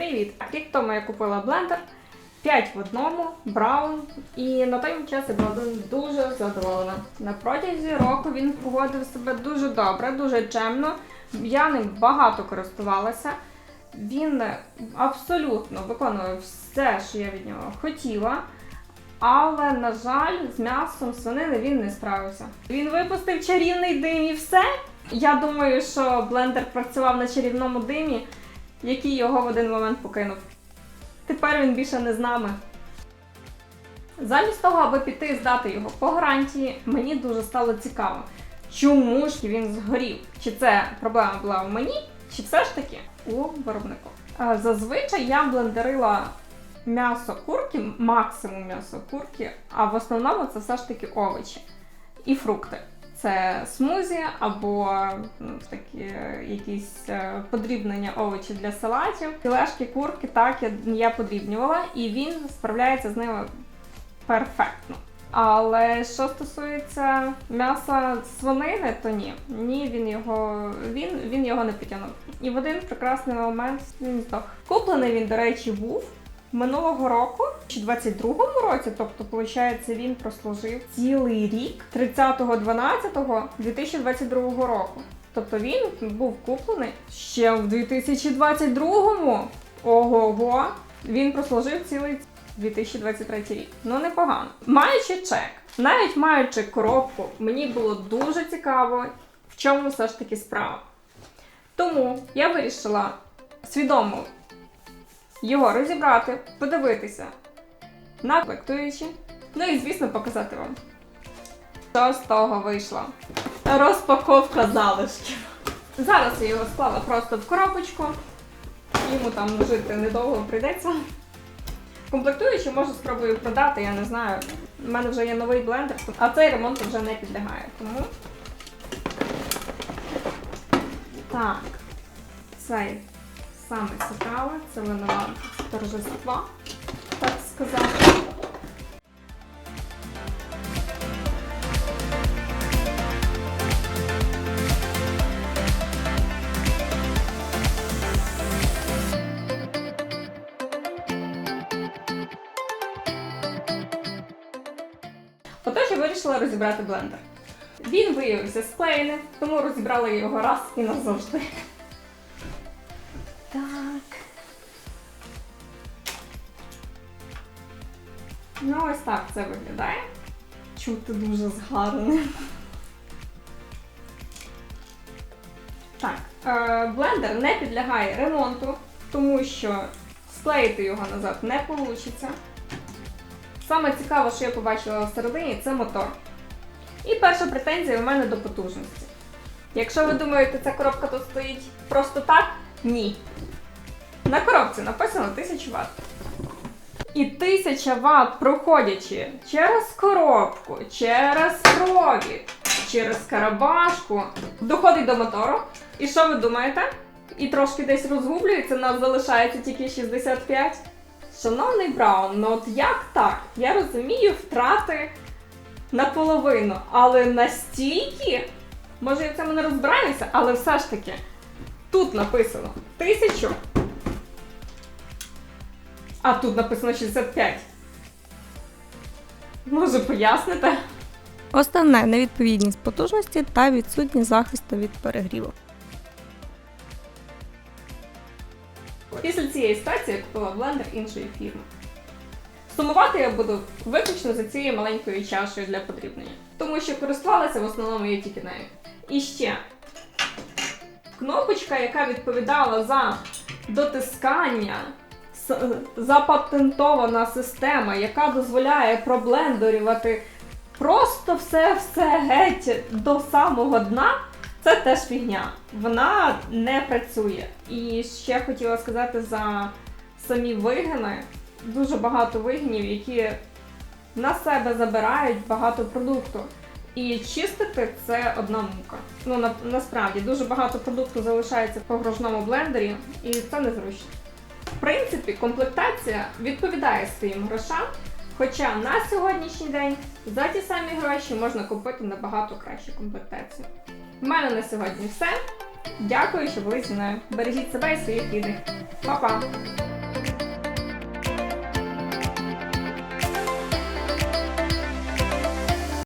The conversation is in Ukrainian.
Привіт! Рік тому я купила блендер 5 в одному, браун, і на той час я була дуже задоволена. На протязі року він поводив себе дуже добре, дуже чемно. Я ним багато користувалася. Він абсолютно виконує все, що я від нього хотіла. Але, на жаль, з м'ясом свинини він не справився. Він випустив чарівний дим і все. Я думаю, що блендер працював на чарівному димі, який його в один момент покинув. Тепер він більше не з нами. Замість того, аби піти і здати його по гарантії, мені дуже стало цікаво, чому ж він згорів? Чи це проблема була у мені, чи все ж таки у виробнику? Е, Зазвичай я блендерила м'ясо курки, максимум м'ясо курки, а в основному це все ж таки овочі і фрукти. Це смузі або ну, такі якісь е, подрібнення овочів для салатів. Філешки курки так я, я подрібнювала, і він справляється з ними перфектно. Але що стосується м'яса свинини, то ні. Ні, він його він, він його не потягнув. І в один прекрасний момент він здох. Куплений він, до речі, був минулого року, чи 22-му році, тобто, виходить, він прослужив цілий рік 30.12.2022 року. Тобто він був куплений ще в 2022-му. Ого-го! Він прослужив цілий 2023 рік. Ну непогано. Маючи чек, навіть маючи коробку, мені було дуже цікаво, в чому все ж таки справа. Тому я вирішила свідомо його розібрати, подивитися на комплектуючі, ну і, звісно, показати вам. Що з того вийшло? Розпаковка залишків. Зараз я його склала просто в коробочку. Йому там жити недовго прийдеться. Комплектуючі можу спробую продати, я не знаю. У мене вже є новий блендер, а цей ремонт вже не підлягає. Тому. Так. Цей саме цікаве, це винова торжества, так сказати. Отож я вирішила розібрати блендер. Він виявився склеєним, тому розібрала його раз і назавжди. Так. Ну, ось так це виглядає. Чути дуже згарно. Так, е, блендер не підлягає ремонту, тому що склеїти його назад не вийде. Саме цікаве, що я побачила всередині, це мотор. І перша претензія у мене до потужності. Якщо ви думаєте, ця коробка тут стоїть просто так, ні. На коробці написано 1000 Вт. І 1000 Вт, проходячи через коробку, через провід, через карабашку, доходить до мотору. І що ви думаєте? І трошки десь розгублюється, нас залишається тільки 65. Шановний Браун, ну от як так? Я розумію втрати наполовину, але настільки, може я в цьому не розбираюся, але все ж таки, тут написано 1000, а тут написано 65. Може поясните? Основне невідповідність потужності та відсутність захисту від перегріву. Після цієї ситуації я купила блендер іншої фірми. Сумувати я буду виключно за цією маленькою чашею для подрібнення, тому що користувалася в основному я тільки нею. І ще кнопочка, яка відповідала за дотискання, запатентована система, яка дозволяє проблендерювати просто все-все геть до самого дна. Це теж фігня. Вона не працює. І ще хотіла сказати за самі вигини. Дуже багато вигинів, які на себе забирають багато продукту. І чистити це одна мука. Ну на, насправді дуже багато продукту залишається в погружному блендері, і це незручно. Принципі, комплектація відповідає своїм грошам. Хоча на сьогоднішній день за ті самі гроші можна купити набагато кращу комплектацію. У мене на сьогодні все. Дякую, що були зі мною. Бережіть себе і своїх рідних. Па-па!